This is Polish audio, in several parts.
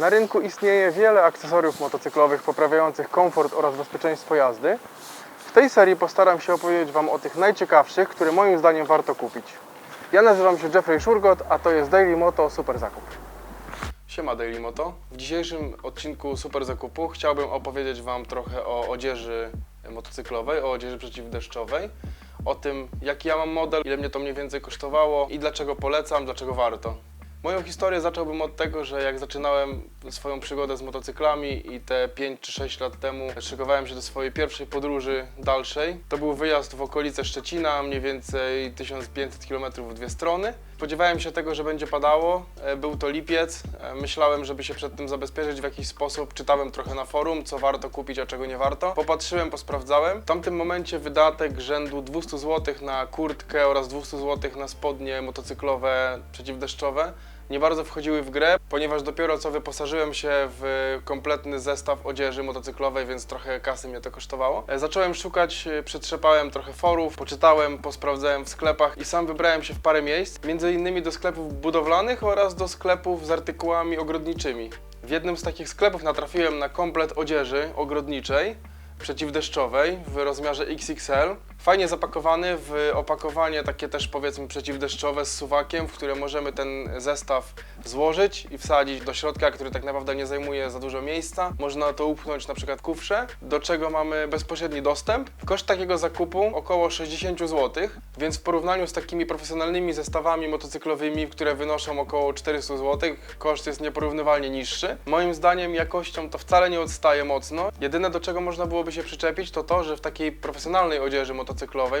Na rynku istnieje wiele akcesoriów motocyklowych poprawiających komfort oraz bezpieczeństwo jazdy. W tej serii postaram się opowiedzieć Wam o tych najciekawszych, które moim zdaniem warto kupić. Ja nazywam się Jeffrey Szurgot, a to jest Daily Moto Super Zakup. Siema Daily Moto. W dzisiejszym odcinku Super Zakupu chciałbym opowiedzieć Wam trochę o odzieży motocyklowej, o odzieży przeciwdeszczowej, o tym jaki ja mam model, ile mnie to mniej więcej kosztowało i dlaczego polecam, dlaczego warto. Moją historię zacząłbym od tego, że jak zaczynałem swoją przygodę z motocyklami i te 5 czy 6 lat temu szykowałem się do swojej pierwszej podróży dalszej. To był wyjazd w okolice Szczecina, mniej więcej 1500 km w dwie strony. Spodziewałem się tego, że będzie padało. E, Był to lipiec. E, Myślałem, żeby się przed tym zabezpieczyć w jakiś sposób. Czytałem trochę na forum, co warto kupić, a czego nie warto. Popatrzyłem, posprawdzałem. W tamtym momencie wydatek rzędu 200 zł na kurtkę oraz 200 zł na spodnie motocyklowe przeciwdeszczowe nie bardzo wchodziły w grę, ponieważ dopiero co wyposażyłem się w kompletny zestaw odzieży motocyklowej, więc trochę kasy mnie to kosztowało. E, Zacząłem szukać, e, przetrzepałem trochę forów, poczytałem, posprawdzałem w sklepach i sam wybrałem się w parę miejsc, między innymi do sklepów budowlanych oraz do sklepów z artykułami ogrodniczymi. W jednym z takich sklepów natrafiłem na komplet odzieży ogrodniczej, przeciwdeszczowej w rozmiarze XXL. Fajnie zapakowany w opakowanie takie też powiedzmy przeciwdeszczowe z suwakiem, w które możemy ten zestaw złożyć i wsadzić do środka, który tak naprawdę nie zajmuje za dużo miejsca. Można to upchnąć na przykład kufrze, do czego mamy bezpośredni dostęp. Koszt takiego zakupu około 60 zł, więc w porównaniu z takimi profesjonalnymi zestawami motocyklowymi, które wynoszą około 400 zł, koszt jest nieporównywalnie niższy. Moim zdaniem jakością to wcale nie odstaje mocno. Jedyne do czego można byłoby się przyczepić to to, że w takiej profesjonalnej odzieży motocyklowej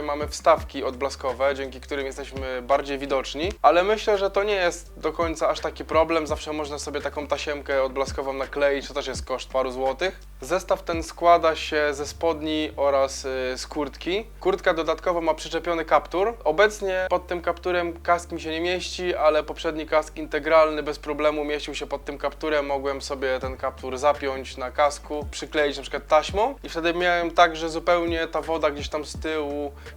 mamy wstawki odblaskowe, dzięki którym jesteśmy bardziej widoczni, ale myślę, że to nie jest do końca aż taki problem. Zawsze można sobie taką tasiemkę odblaskową nakleić, to też jest koszt paru złotych. Zestaw ten składa się ze spodni oraz y, z kurtki. Kurtka dodatkowo ma przyczepiony kaptur. Obecnie pod tym kapturem kask mi się nie mieści, ale poprzedni kask integralny bez problemu mieścił się pod tym kapturem. Mogłem sobie ten kaptur zapiąć na kasku, przykleić na przykład taśmą i wtedy miałem tak, że zupełnie ta woda gdzieś tam z tyłu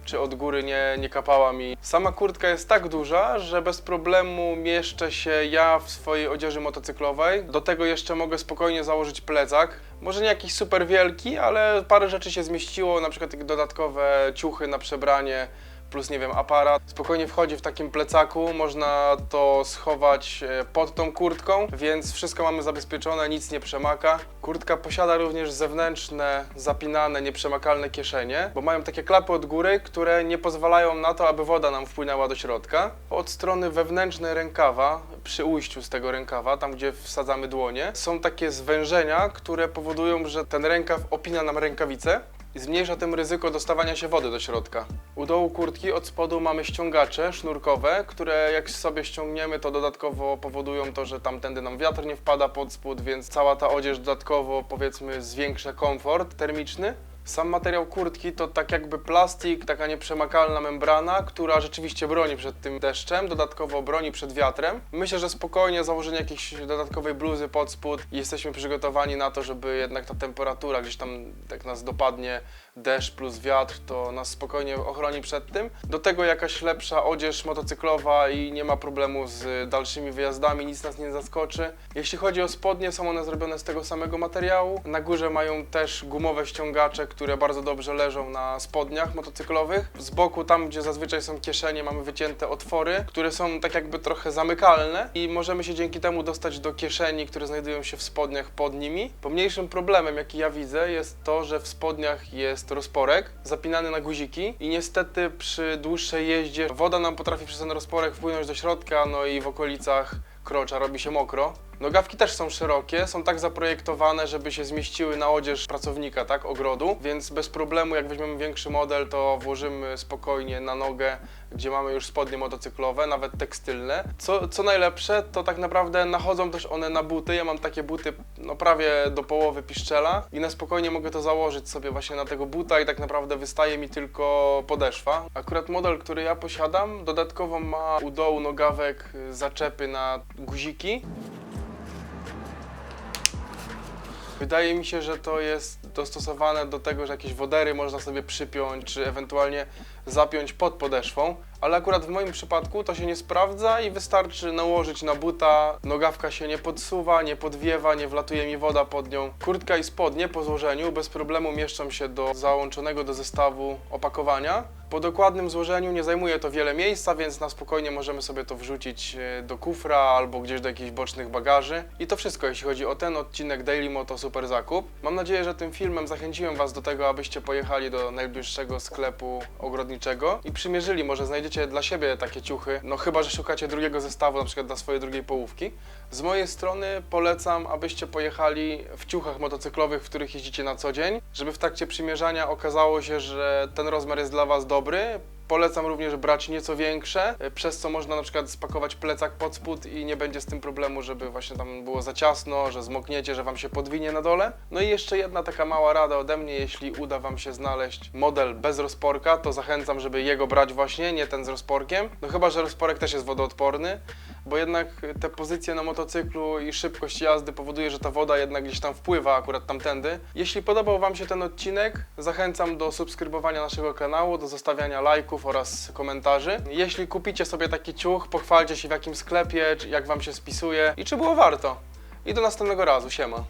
czy od góry nie, nie kapała mi. Sama kurtka jest tak duża, że bez problemu mieszczę się ja w swojej odzieży motocyklowej. Do tego jeszcze mogę spokojnie założyć plecak. Może nie jakiś super wielki, ale parę rzeczy się zmieściło, na przykład dodatkowe ciuchy na przebranie, plus nie wiem, aparat. Spokojnie wchodzi w takim plecaku, można to schować e, pod tą kurtką, więc wszystko mamy zabezpieczone, nic nie przemaka. Kurtka posiada również zewnętrzne, zapinane, nieprzemakalne kieszenie, bo mają takie klapy od góry, które nie pozwalają na to, aby woda nam wpłynęła do środka. Od strony wewnętrznej rękawa, przy ujściu z tego rękawa, tam gdzie wsadzamy dłonie, są takie zwężenia, które powodują, że ten rękaw opina nam rękawicę i zmniejsza tym ryzyko dostawania się wody do środka. U dołu kurtki od spodu mamy ściągacze sznurkowe, które jak sobie ściągniemy, to dodatkowo powodują to, że tamtędy nam wiatr nie wpada pod spód, więc cała ta odzież dodatkowo powiedzmy zwiększa komfort termiczny. Sam materiał kurtki to tak jakby plastik, taka nieprzemakalna membrana, która rzeczywiście broni przed tym deszczem, dodatkowo broni przed wiatrem. Myślę, że spokojnie założenie jakiejś dodatkowej bluzy pod spód i jesteśmy przygotowani na to, żeby jednak ta temperatura gdzieś tam jak nas dopadnie deszcz plus wiatr, to nas spokojnie ochroni przed tym. Do tego jakaś lepsza odzież motocyklowa i nie ma problemu z dalszymi wyjazdami, nic nas nie zaskoczy. Jeśli chodzi o spodnie, są one zrobione z tego samego materiału. Na górze mają też gumowe ściągacze, które bardzo dobrze leżą na spodniach motocyklowych. Z boku, tam gdzie zazwyczaj są kieszenie, mamy wycięte otwory, które są tak jakby trochę zamykalne i możemy się dzięki temu dostać do kieszeni, które znajdują się w spodniach pod nimi. Pomniejszym problemem, jaki ja widzę, jest to, że w spodniach jest rozporek zapinany na guziki i niestety przy dłuższej jeździe woda nam potrafi przez ten rozporek wpłynąć do środka, no i w okolicach krocza robi się mokro. Nogawki też są szerokie, są tak zaprojektowane, żeby się zmieściły na odzież pracownika, tak, ogrodu, więc bez problemu jak weźmiemy większy model, to włożymy spokojnie na nogę, gdzie mamy już spodnie motocyklowe, nawet tekstylne. Co, co najlepsze, to tak naprawdę nachodzą też one na buty. Ja mam takie buty no prawie do połowy piszczela i na spokojnie mogę to założyć sobie właśnie na tego buta i tak naprawdę wystaje mi tylko podeszwa. Akurat model, który ja posiadam, dodatkowo ma u dołu nogawek zaczepy na guziki. Wydaje mi się, że to jest dostosowane do tego, że jakieś wodery można sobie przypiąć, czy ewentualnie zapiąć pod podeszwą, ale akurat w moim przypadku to się nie sprawdza i wystarczy nałożyć na buta, nogawka się nie podsuwa, nie podwiewa, nie wlatuje mi woda pod nią. Kurtka i spodnie po złożeniu bez problemu mieszczą się do załączonego do zestawu opakowania. Po dokładnym złożeniu nie zajmuje to wiele miejsca, więc na spokojnie możemy sobie to wrzucić e, do kufra albo gdzieś do jakichś bocznych bagaży. I to wszystko, jeśli chodzi o ten odcinek Daily Moto Super Zakup. Mam nadzieję, że tym filmem zachęciłem Was do tego, abyście pojechali do najbliższego sklepu ogrodniczego i przymierzyli. Może znajdziecie dla siebie takie ciuchy, no chyba, że szukacie drugiego zestawu, na przykład dla swojej drugiej połówki. Z mojej strony polecam, abyście pojechali w ciuchach motocyklowych, w których jeździcie na co dzień, żeby w trakcie przymierzania okazało się, że ten rozmiar jest dla Was dobry. Polecam również brać nieco większe, e, przez co można na przykład spakować plecak pod spód i nie będzie z tym problemu, żeby właśnie tam było za ciasno, że zmokniecie, że Wam się podwinie na dole. No i jeszcze jedna taka mała rada ode mnie, jeśli uda Wam się znaleźć model bez rozporka, to zachęcam, żeby jego brać właśnie, nie ten z rozporkiem. No chyba, że rozporek też jest wodoodporny, bo jednak te pozycje na motocyklu i szybkość jazdy powoduje, że ta woda jednak gdzieś tam wpływa akurat tamtędy. Jeśli podobał Wam się ten odcinek, zachęcam do subskrybowania naszego kanału, do zostawiania lajków oraz komentarzy. Jeśli kupicie sobie taki ciuch, pochwalcie się w jakim sklepie, jak Wam się spisuje i czy było warto. I do następnego razu, siema.